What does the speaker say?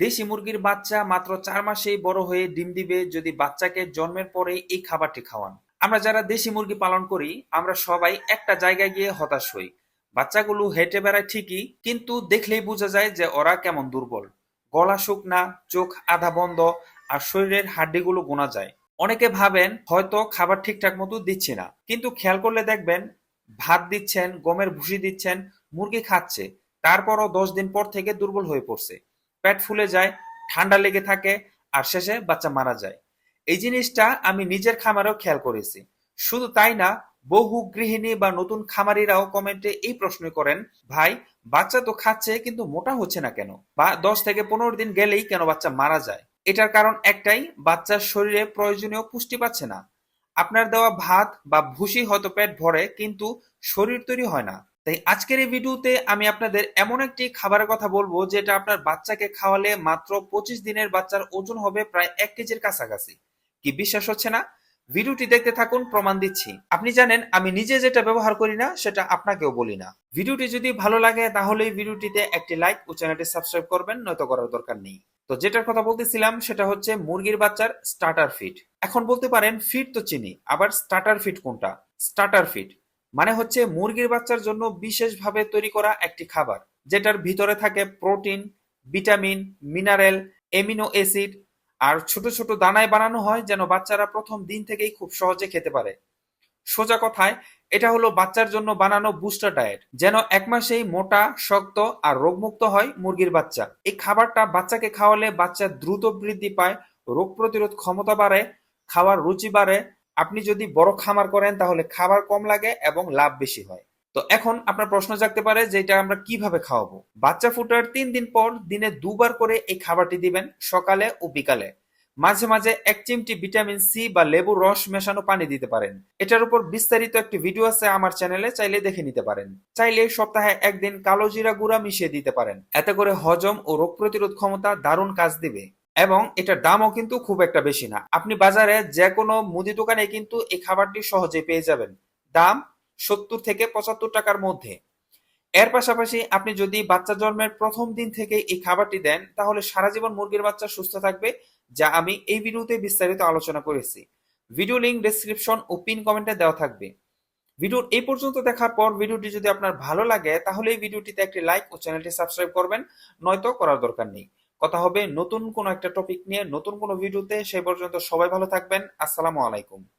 দেশি মুরগির বাচ্চা মাত্র চার মাসেই বড় হয়ে ডিম দিবে যদি বাচ্চাকে জন্মের পরে এই খাবারটি খাওয়ান। আমরা যারা দেশি মুরগি পালন করি, আমরা সবাই একটা জায়গায় গিয়ে হতাশ হই। বাচ্চাগুলো হেঁটে বেড়ায় ঠিকই, কিন্তু দেখলেই বোঝা যায় যে ওরা কেমন দুর্বল। গলা শুকনা চোখ আধা বন্ধ, আর শরীরের হাড্ডিগুলো গোনা যায়। অনেকে ভাবেন, হয়তো খাবার ঠিকঠাক মতো দিচ্ছি না। কিন্তু খেয়াল করলে দেখবেন, ভাত দিচ্ছেন, গমের ভুসি দিচ্ছেন, মুরগি খাচ্ছে, তারপরও দশ দিন পর থেকে দুর্বল হয়ে পড়ছে। পেট ফুলে যায়, ঠান্ডা লেগে থাকে, আর শেষে বাচ্চা মারা যায়। এই জিনিসটা আমি নিজের খামারেও খেয়াল করেছি। শুধু তাই না, বহু গৃহিণী বা নতুন খামারিরাও কমেন্টে এই প্রশ্ন করেন, ভাই, বাচ্চা তো খাচ্ছে, কিন্তু মোটা হচ্ছে না কেন? বা দশ থেকে পনেরো দিন গেলেই কেন বাচ্চা মারা যায়? এটার কারণ একটাই, বাচ্চার শরীরে প্রয়োজনীয় পুষ্টি পাচ্ছে না। আপনার দেওয়া ভাত বা ভুসি হয়তো পেট ভরে, কিন্তু শরীর তৈরি হয় না। তাই আজকের এই ভিডিওতে আমি আপনাদের এমন একটি খাবারের কথা বলব যেটা আপনার বাচ্চাকে খাওয়ালে মাত্র পঁচিশ দিনের বাচ্চার ওজন হবে প্রায় এক কেজির কাছাকাছি। কি বিশ্বাস হচ্ছে না? ভিডিওটি দেখতে থাকুন, প্রমাণ দিচ্ছি। আপনি জানেন, আমি নিজে যেটা ব্যবহার করি না, সেটা আপনাকেও বলি না। ভিডিওটি যদি ভালো লাগে, তাহলে এই ভিডিওটিতে একটি লাইক ও চ্যানেলটি সাবস্ক্রাইব করবেন, নয়তো করার দরকার নেই। তো যেটার কথা বলতেছিলাম, সেটা হচ্ছে মুরগির বাচ্চার স্টার্টার ফিট এখন বলতে পারেন ফিড তো চিনি, আবার স্টার্টার ফিট কোনটা? স্টার্টার ফিড মানে হচ্ছে মুরগির বাচ্চার জন্য বিশেষভাবে তৈরি করা একটি খাবার, যেটার ভিতরে থাকে protein, vitamin, mineral amino acid, আর ছোট ছোট দানায় বানানো হয় যেন বাচ্চারা প্রথম দিন থেকেই খুব সহজে খেতে পারে। সোজা কথায়, এটা হলো বাচ্চার জন্য বানানো বুস্টার ডায়েট, যেন এক মাসেই মোটা, শক্ত আর রোগমুক্ত হয় মুরগির বাচ্চা। এই খাবারটা বাচ্চাকে খাওয়ালে বাচ্চা দ্রুত বৃদ্ধি পায়, রোগ প্রতিরোধ ক্ষমতা বাড়ে, খাওয়ার রুচি বাড়ে আপনি যদি বড় খামার করেন, তাহলে খাবার কম লাগে এবং লাভ বেশি হয়। তো এখন আপনার প্রশ্ন জাগতে পারে যে এটা আমরা কীভাবে খাওয়াবো? বাচ্চা ফুটার তিন দিন পর দিনে দুবার করে এই খাবারটি দিবেন, সকালে ও বিকালে। মাঝে মাঝে এক চিমটি ভিটামিন সি বা লেবুর রস মেশানো পানি দিতে পারেন। এটার উপর বিস্তারিত একটি ভিডিও আছে আমার চ্যানেলে, চাইলে দেখে নিতে পারেন। চাইলে সপ্তাহে একদিন কালো জিরা গুঁড়া মিশিয়ে দিতে পারেন। এতে করে হজম ও রোগ প্রতিরোধ ক্ষমতা দারুণ কাজ দিবে। এবং এটার দামও কিন্তু খুব একটা বেশি না। আপনি বাজারে যে কোনো মুদি দোকানে কিন্তু এই খাবারটি সহজে পেয়ে যাবেন। দাম সত্তর থেকে পঁচাত্তর টাকার মধ্যে। এর পাশাপাশি আপনি যদি বাচ্চা জন্মের প্রথম দিন থেকে এই খাবারটি দেন, তাহলে সারা জীবন মুরগির বাচ্চা সুস্থ থাকবে, যা আমি এই ভিডিওতে বিস্তারিত আলোচনা করেছি। ভিডিও লিঙ্ক ডেসক্রিপশন ও পিন কমেন্টে দেওয়া থাকবে। ভিডিওর এই পর্যন্ত দেখার পর ভিডিওটি যদি আপনার ভালো লাগে, তাহলে এই ভিডিওটিতে একটি লাইক ও চ্যানেলটি সাবস্ক্রাইব করবেন, নয়তো করার দরকার নেই। কথা হবে নতুন কোনো একটা টপিক নিয়ে, নতুন কোনো ভিডিওতে সেই পর্যন্ত সবাই ভালো থাকবেন। আসসালামু আলাইকুম।